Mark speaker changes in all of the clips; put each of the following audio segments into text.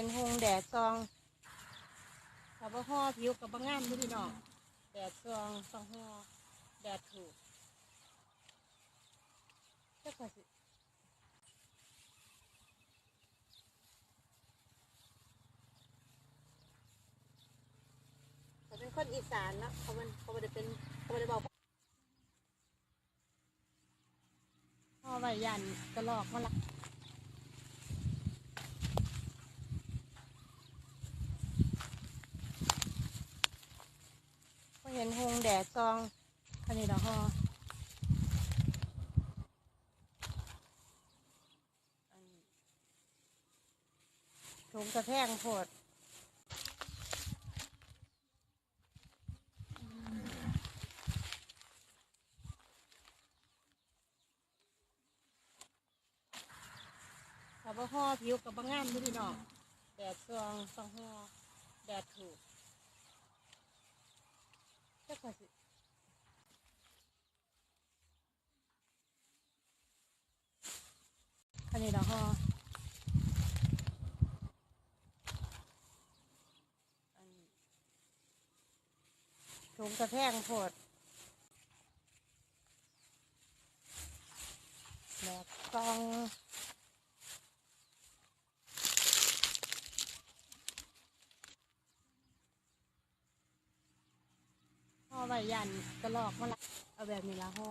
Speaker 1: ห็นหงแดดซองถ้าบ่ห่อผิวกับบ่งามด้อพี่น้องแดดซองต้องห่อแดดถูกจักว่าสิเขาเป็นคนอีสานเนาะเขามันเขาไม่ได้เป็นเขาไม่ได้บอกห่อใบยันกระลอกมาละ ก็เห็ นหงแดดซอง อันนี้ละฮอถุงกระแพงโพดถ้าบ่ห่อผิวกับบ่งงามเด้อพี่น้องแดดซองต้องห่อแดดถูก กว่าสิอันนี้ละฮอถุงกระแพงโพดแบบกองห่อใบ ยันกระลอกมาละเอาแบบนี้ละห่อ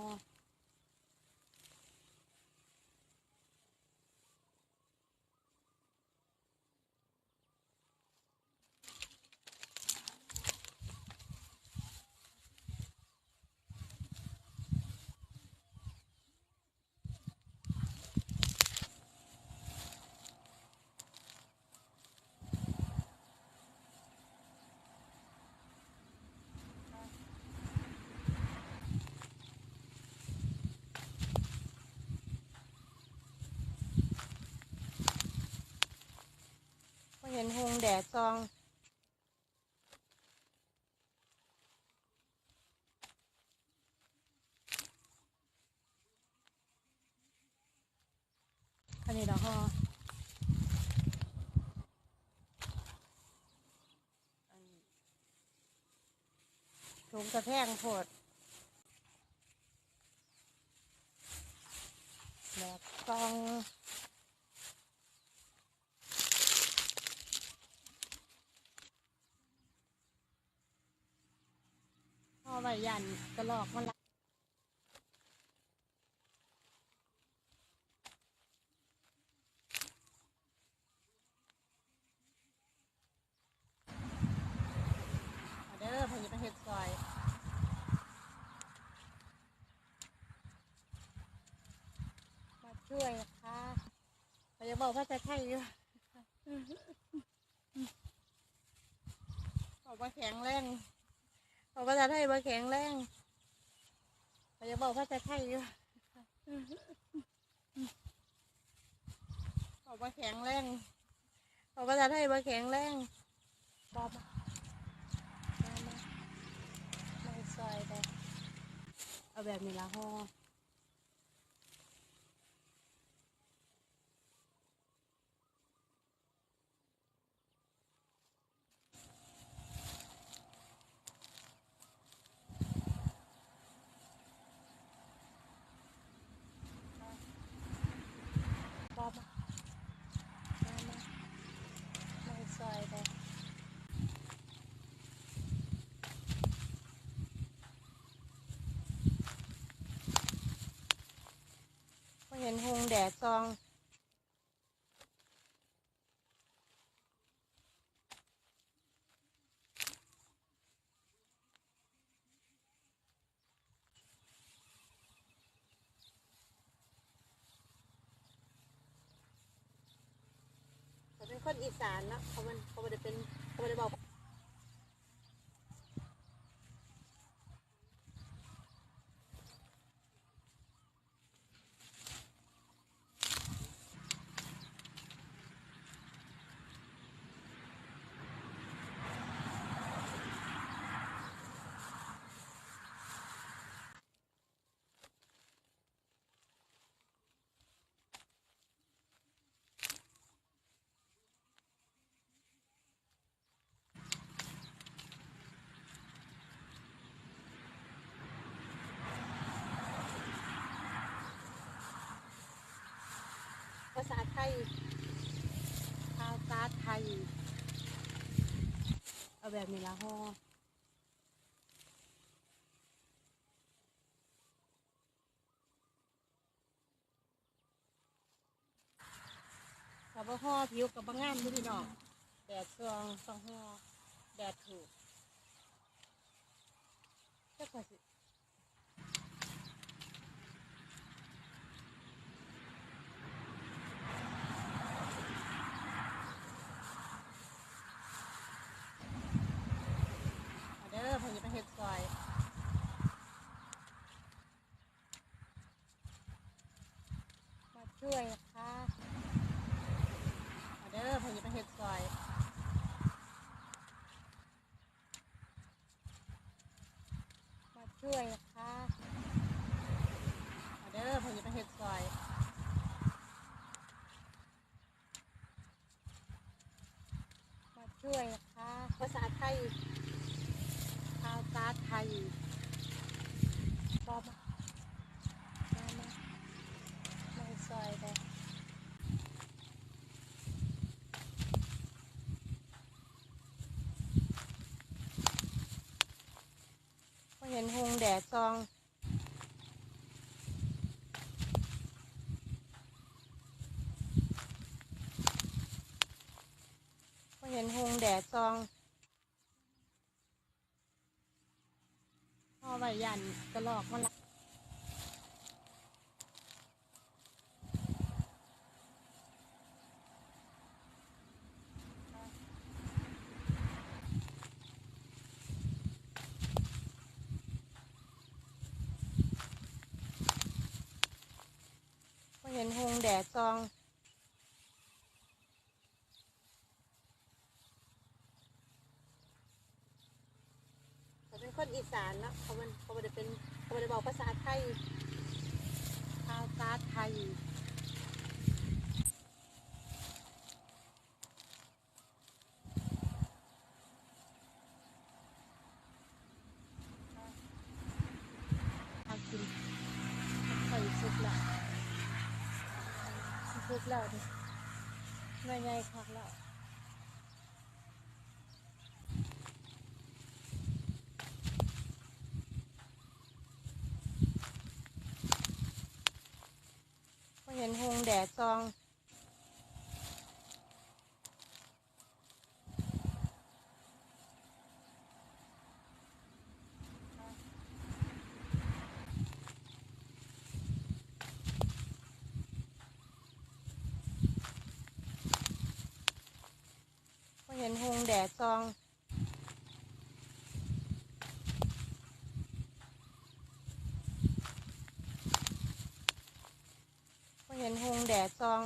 Speaker 1: หงแดดซอง อันนี้ละฮอถุงกระแพงโพดแบบกอง ห่อใบยันกระลอกมาละเอาเด้อเพิ่นจะไปเฮ็ดซอยมาช่วยค่ะเขาบอกว่าจะใช่อยู่บอกว่าแข็งแรง บอกภาษา ไทยว่าแข็งแรงเขาจะบอกภาษาไทยอยู่บอกว่าแข็งแรงบอกภาษาไทยว่าแข็งแรงบอกมามาไม่ซอยได้เอาแบบนี้ละห่อบอบมามามาไม่ซอยได้ก็เหงแดดซองเป็นคนอีสานเนาะเขามันเขาไม่ได้เป็นเขาไม่ได้บอก ภาษาไทย ภาษาไทย เอาแบบนี้ละห่อกับห่อผิวกับบางงามด้วยพี่น้องแดดซองสองห่อแดดถูกก็ขอสิ มาเด้อผมจะไปเฮ็ดซอย มา ช่วยค่ะมาเด้อผมจะไปเฮ็ดซอยมาช่วยค่ะมาเด้อผมจะไปเฮ็ดซอยมาช่วยค่ะภาษาไทยภาษาไทยบอบมามามาไม่ซอยได้ก็ แดดซอง ก็เห็นหงแดดซองพอใบยันกระลอกมันละ เห็นหงแดดซองเขาเป็นคนอีสานเนาะเขาเป็นเขาไม่ได้เป็นเขาไม่ได้บอกภาษาไทยภาษาไทย เอากินใส่ซุปแล้วซุป แล้วดิไม่ไงคักแล้วเห็นหงแดดซอง หงแดดซอง ก็เห็นหงแดดซอง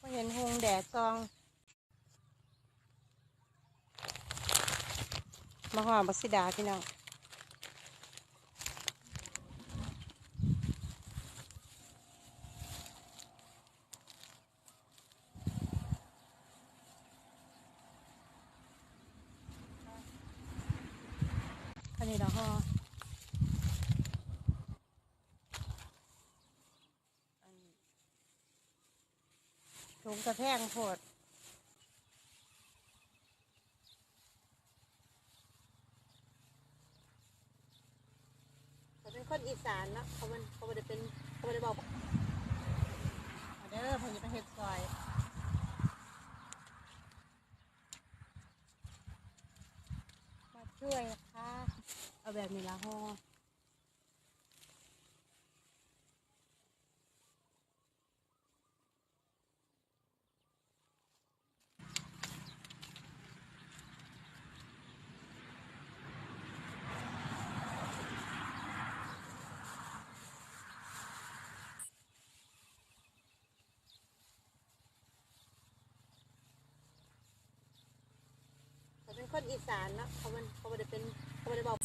Speaker 1: ก็เห็นหงแดดซองมาหอมบักซิดาพี่น้อง อันนี้เราห่ออันนี้ ถุงกระแพงโพดเขาเป็นคนอีสานเนาะเขามันเขาไม่ได้เป็นเขาไม่ได้บอกมาเด้อผมจะไปเฮ็ดซอยมาช่วยค่ะเอาแบบนี้ละห่อ คนอีสานเนาะเขามันเขาไม่ได้
Speaker 2: เป็นเขาไม่ได้บอก